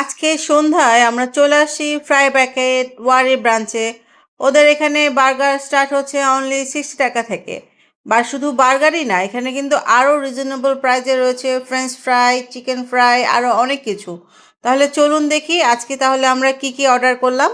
আজকে সন্ধ্যায় আমরা চলে আসি ফ্রাই প্যাকেট, ওয়ারি ব্রাঞ্চে। ওদের এখানে বার্গার স্টার্ট হচ্ছে অনলি সিক্সটি টাকা থেকে। বা শুধু বার্গারই না, এখানে কিন্তু আরও রিজনেবল প্রাইজে রয়েছে ফ্রেঞ্চ ফ্রাই চিকেন ফ্রাই আরও অনেক কিছু। তাহলে চলুন দেখি আজকে তাহলে আমরা কি কি অর্ডার করলাম।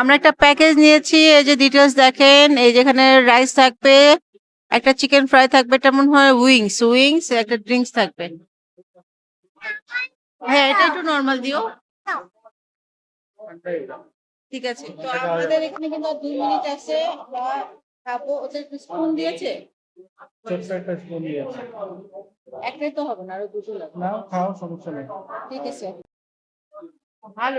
আমরা একটা প্যাকেজ নিয়েছি এই যে ডিটেলস দেখেন এই যেখানে রাইস থাকবে একটা চিকেন ফ্রাই থাকবে এটা মনে হয় উইংস উইংস একটা ড্রিঙ্কস থাকবে। হ্যাঁ এটা একটু নর্মাল দিও। ঠিক আছে তো আমাদের এখানে কিন্তু দুই মিনিট আছে আমরা খাব। ওদের স্পুন দিয়েছে? একটাই তো হবে না আরও দুটো লাগবে। নাও খাও সমস্যা নেই। ঠিক আছে। ভালো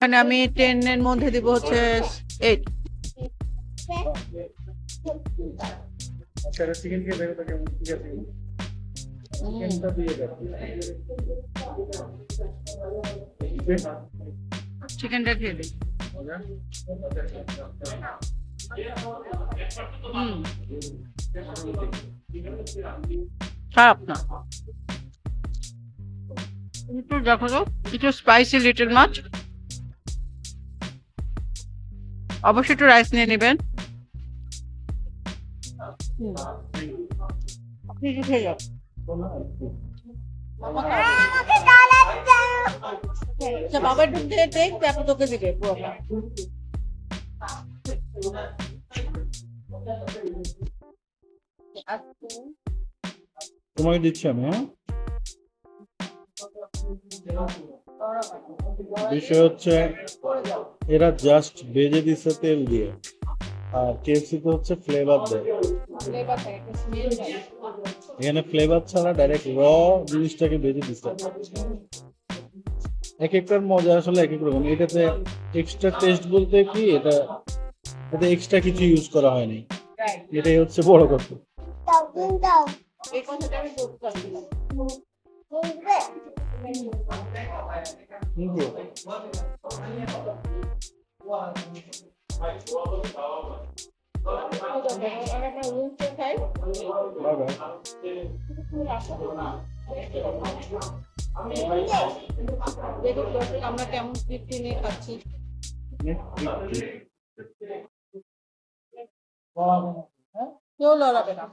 এখানে আমি টেন এর মধ্যে দিব হচ্ছে এইট চিকেনটা চিকেনটা খেয়ে দিই খারাপ না। একটু দেখো তো একটু স্পাইসি লিটল মাছ। অবশ্যই একটু রাইস নিয়ে নেবেন। একটু আচ্ছা বাবার ঢুকতে দেখ তারপর তোকে দিবে তোমাকে দিচ্ছি আমি হ্যাঁ? বিষয় হচ্ছে এরা জাস্ট ভেজে দিছে তেল দিয়ে। আর কেএফসি তো হচ্ছে ফ্লেভার দেয়। এখানে ফ্লেভার ছাড়া ডাইরেক্ট র জিনিসটাকে ভেজে দিচ্ছে এক একটার মজা আসলে এক এক রকম। এটাতে এক্সট্রা টেস্ট বলতে কি এটা এতে এক্সট্রা কিছু ইউজ করা হয়নি। এটাই হচ্ছে বড় কথা। দেখুন দর্শক আমরা কেমন তৃপ্তি নিয়ে খাচ্ছি কেউ লড়াবে না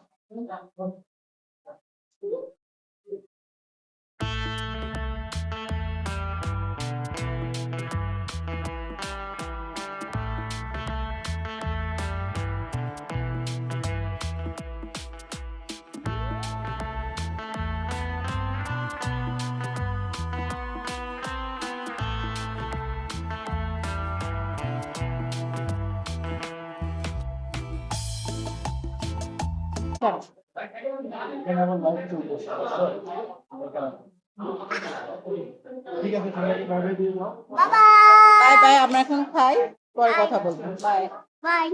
বাই বাই আমরা এখন খাই পরে কথা বলব। Bye Bye.